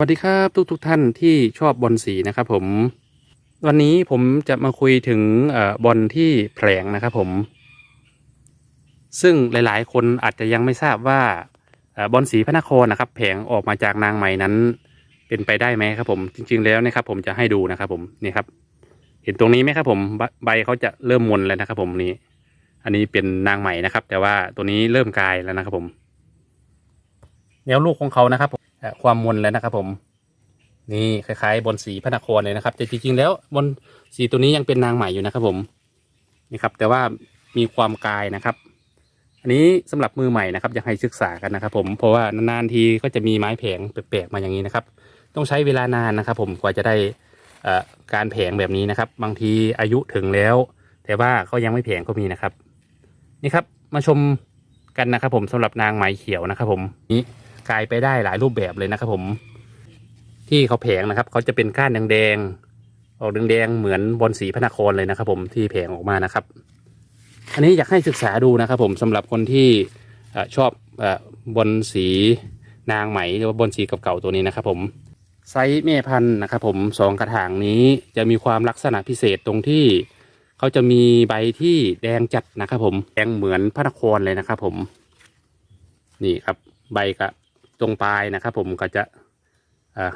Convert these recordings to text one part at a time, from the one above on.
สวัสดีครับทุกทุกๆท่านที่ชอบบอลสีนะครับผม วันนี้ผมจะมาคุยถึงอบอลที่แผลงนะครับผม ซึ่งหลายๆ คนอาจจะยังไม่ทราบว่าอบอลสีพระนครนะครับ แผงออกมาจากนางไหมนั้น เป็นไปได้ไหมครับผม จริง ๆ แล้วนะครับ ผมจะให้ดูนะครับผมนี่ครับ เห็นตรงนี้ไหมครับผมใบเขาจะเริ่มมนแล้วนะครับ ผมนี่อันนี้เป็นนางไหมนะครับ แต่ว่าตัวนี้เริ่มกลายแล้วนะครับผมแนวลูกของเขานะครับผม ความมนแล้วนะครับผม นี่คล้ายๆ บนสีพระนครเลยนะครับ แต่จริงๆแล้วบนสีตัวนี้ยังเป็นนางใหม่อยู่นะครับผมนี่ครับ แต่ว่ามีความกายนะครับ อันนี้สำหรับมือใหม่นะครับอยากให้ศึกษากันนะครับ ผมเพราะว่านานๆทีก็จะมีไม้แผงแปลกๆมาอย่างนี้นะครับ ต้องใช้เวลานานนะครับ ผมกว่าจะได้การแผงแบบนี้นะครับ บางทีอายุถึงแล้ว แต่ว่าก็ยังไม่แผงก็มีนะครับ นี่ครับมาชมกันนะครับ ผมสำหรับนางไหมเขียวนะครับ ผมนี้ กลายไปได้หลายรูปแบบเลยนะครับผม ที่เขาแผงนะครับเขาจะเป็นก้านแดงๆออกแดงๆเหมือนบอลสีพระนครเลยนะครับ ผมที่แผงออกมานะครับ อันนี้อยากให้ศึกษาดูนะครับ ผมสำหรับคนที่อชอบอบอลสีนางไหมหรือว่าบอลสีเก่าๆตัวนี้นะครับ ผมไซส์แม่พันธุ์นะครับ ผมสองกระถางนี้จะมีความลักษณะพิเศษตรงที่เขาจะมีใบที่แดงจัดนะครับ ผมแดงเหมือนพระนครเลยนะครับ ผม นี่ครับ ใบกะ ตรงปลายนะครับ ผมก็จะ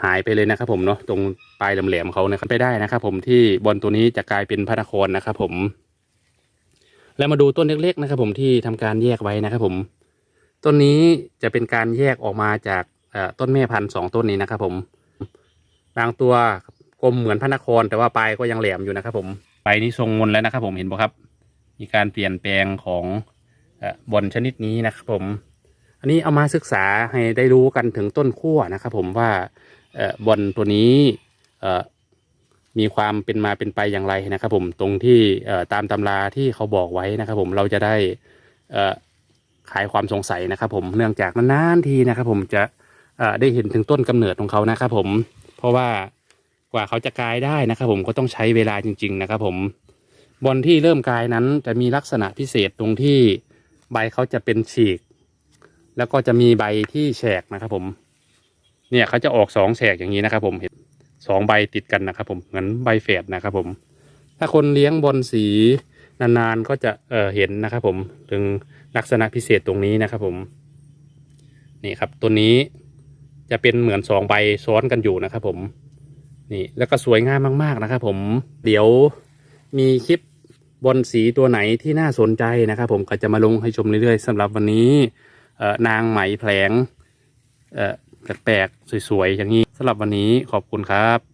หายไปเลยนะครับ ผมเนาะตรงปลายแหลมๆเขานะครับไปได้นะครับ ผมที่บอลตัวนี้จะกลายเป็นพระนครนะครับ ผม แล้วมาดูต้นเล็กๆนะครับ ผมที่ทำการแยกไว้นะครับ ผม ต้นนี้จะเป็นการแยกออกมาจากต้นแม่พันธุ์สองต้นนี้นะครับ ผมบางตัวกลมเหมือนพระนคร แต่ว่าปลายก็ยังแหลมอยู่นะครับ ผมใบนี้ทรงมนแล้วนะครับ ผมเห็นบ่ครับ มีการเปลี่ยนแปลงของอบอลชนิดนี้นะครับ ผม อันนี้เอามาศึกษาให้ได้รู้กันถึงต้นขั้วนะครับผมว่าบอลตัวนี้มีความเป็นมาเป็นไปอย่างไรนะครับผมตรงที่ตามตำราที่เขาบอกไว้นะครับผมเราจะได้ขายความสงสัยนะครับผมเนื่องจากนานๆทีนะครับผมจะได้เห็นถึงต้นกำเนิดของเขานะครับผมเพราะว่ากว่าเขาจะกลายได้นะครับผมก็ต้องใช้เวลาจริง ๆ นะครับผมบอลที่เริ่มกลายนั้นจะมีลักษณะพิเศษตรงที่ใบเขาจะเป็นฉีก แล้วก็จะมีใบที่แฉกนะครับผม เนี่ยเขาจะออกสองแฉกอย่างนี้นะครับ ผมเห็นสองใบติดกันนะครับ ผมเหมือนใบแฝดนะครับผม ถ้าคนเลี้ยงบอลสีนานๆก็จะเออเห็นนะครับผมถึงลักษณะพิเศษตรงนี้นะครับ ผมนี่ครับตัวนี้จะเป็นเหมือนสองใบซ้อนกันอยู่นะครับผมนี่แล้วก็สวยงามมาก ๆนะครับ ผมเดี๋ยวมีคลิปบอลสีตัวไหนที่น่าสนใจนะครับ ผมก็จะมาลงให้ชมเรื่อยๆสำหรับวันนี้ นางไหมแผลงแปลกๆ สวยๆ อย่างนี้สำหรับวันนี้ขอบคุณครับ